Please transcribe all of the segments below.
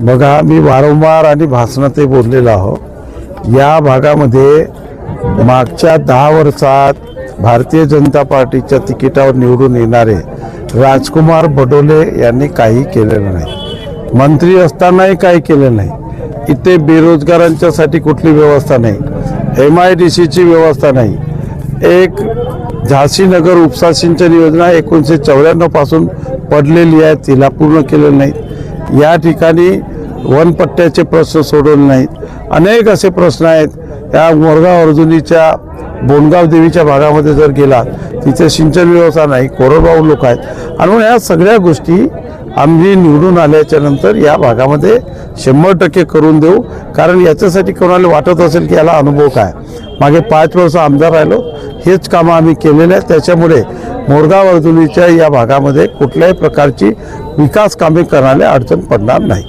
बघा मी वारंवार आणि भाषणात बोललेलो आहो या भागामध्ये मागच्या दहा वर्षात भारतीय जनता पार्टीच्या तिकिटावर निवडून येणारे राजकुमार बडोले यांनी काही केलेलं नाही. मंत्री असतानाही काही केलं नाही. इथे बेरोजगारांच्यासाठी कुठली व्यवस्था नाही. एम आय डी सीची व्यवस्था नाही. एक झाशीनगर उपसा सिंचन योजना एकोणीसशे चौऱ्याण्णवपासून पडलेली आहे तिला पूर्ण केलेलं नाही. या ठिकाणी वनपट्ट्याचे प्रश्न सोडवले नाहीत. अनेक असे प्रश्न आहेत. त्या मोरगाव अर्जुनीच्या बोनगाव देवीच्या भागामध्ये जर गेला तिथे सिंचन व्यवस्था नाही कोरडवाहू लोक आहेत. आणि म्हणून या सगळ्या गोष्टी आम्ही निवडून आल्याच्यानंतर या भागामध्ये शंभर टक्के करून देऊ. कारण याच्यासाठी कोणाला वाटत असेल की याला अनुभव काय? मागे पाच वर्ष आमदार राहिलो. हेच कामं आम्ही केलेले आहेत. त्याच्यामुळे मोरगाव अर्जुनीच्या या भागामध्ये कुठल्याही प्रकारची विकास कामे करण्याला अडचण पडणार नाही.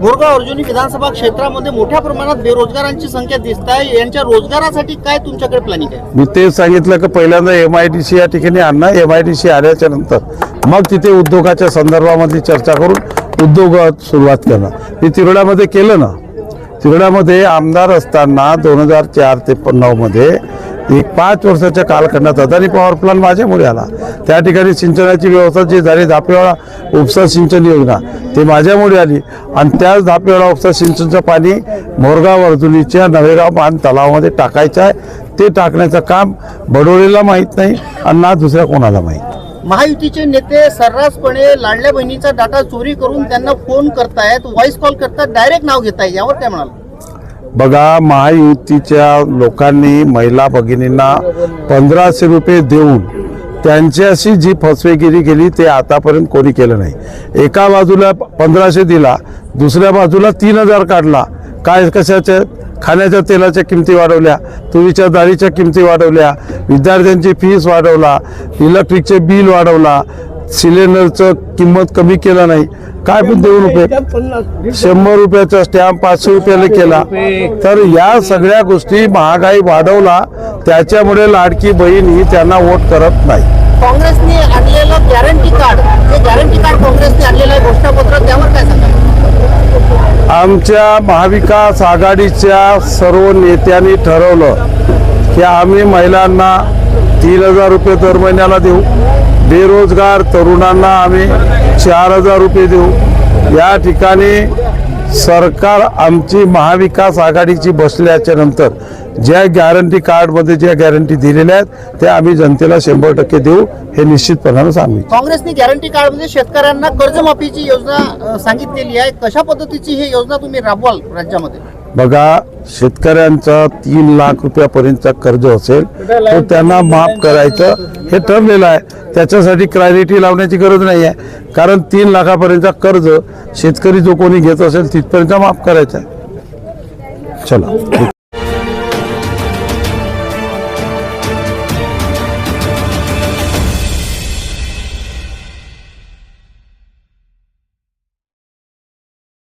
मोरगाव अर्जुनी विधानसभा क्षेत्रामध्ये मोठ्या प्रमाणात बेरोजगारांची संख्या दिसत आहे. यांच्या रोजगारासाठी काय तुमच्याकडे प्लॅनिंग आहे? मी ते सांगितलं की पहिल्यांदा एम आय डी सी या ठिकाणी आणणार एम आय डी सी आल्याच्यानंतर मग तिथे उद्योगाच्या संदर्भामधली चर्चा करून उद्योगात सुरुवात करणार. मी तिरोड्यामध्ये केलं ना तिरोड्यामध्ये आमदार असताना दोन हजार चार ते नऊमध्ये एक पाच वर्षाच्या कालखंडात अदानी पॉवर प्लांट माझ्यामुळे आला. त्या ठिकाणी सिंचनाची व्यवस्था जी झाली धापेवाडा उपसा सिंचन योजना ते माझ्यामुळे आली. आणि त्याच धापेवाडा उपसा सिंचनचं पाणी मोरगाव अर्जुनीच्या नवेगाव मान तलावामध्ये टाकायचं आहे. ते टाकण्याचं काम बडोळीला माहीत नाही आणि ना दुसऱ्या कोणाला माहीत. महायुतीचे नेते सर्रासपणे लाडल्या बहिणीचा डाटा चोरी करून त्यांना फोन करतायत व्हॉइस कॉल करतात डायरेक्ट नाव घेताय यावर काय म्हणाल बघा महायुतीच्या लोकांनी महिला भगिनींना पंधराशे रुपये देऊन त्यांच्याशी जी फसवेगिरी केली ते आतापर्यंत कोणी केलं नाही. एका बाजूला पंधराशे दिला दुसऱ्या बाजूला तीन हजार काढला. काय कशाच्या खाण्याच्या तेलाच्या किमती वाढवल्या तुरीच्या डाळीच्या किमती वाढवल्या विद्यार्थ्यांची फीस वाढवला इलेक्ट्रिकचे बिल वाढवला सिलेंडरचं किंमत कमी केलं नाही. काय पण देऊ रुपये. शंभर रुपयाचा स्टॅम्प पाचशे रुपयाला केला. तर या सगळ्या गोष्टी महागाई वाढवला त्याच्यामुळे लाडकी बहीण ही त्यांना वोट करत नाही. काँग्रेसने आणलेलं गॅरंटी कार्ड हे गॅरंटी कार्ड काँग्रेसने आणलेलं आहे घोषणापत्र त्यावर काय सांगाल? आमच्या महाविकास आघाडीच्या सर्व नेत्यांनी ठरवलं की आम्ही महिलांना तीन हजार रुपये दर महिन्याला देऊ. बेरोजगार तरुणांना आम्ही चार हजार रुपये देऊ. या ठिकाणी सरकार आमची महाविकास आघाडीची बसल्याच्या नंतर ज्या गॅरंटी कार्डमध्ये ज्या गॅरंटी दिलेल्या आहेत त्या आम्ही जनतेला शंभर टक्के देऊ हे निश्चितपणानं सांगू. काँग्रेसने गॅरंटी कार्डमध्ये शेतकऱ्यांना कर्जमाफीची योजना सांगितलेली आहे. कशा पद्धतीची ही योजना तुम्ही राबवाल राज्यामध्ये? बघा शेतकऱ्यांचं तीन लाख रुपयापर्यंतचा कर्ज असेल तर त्यांना माफ करायचं हे ठरलेलं आहे. त्याच्यासाठी क्रायरिटी लावण्याची गरज नाही आहे कारण तीन लाखापर्यंतचा कर्ज शेतकरी जो कोणी घेत असेल तिथपर्यंत माफ करायचा आहे. चला.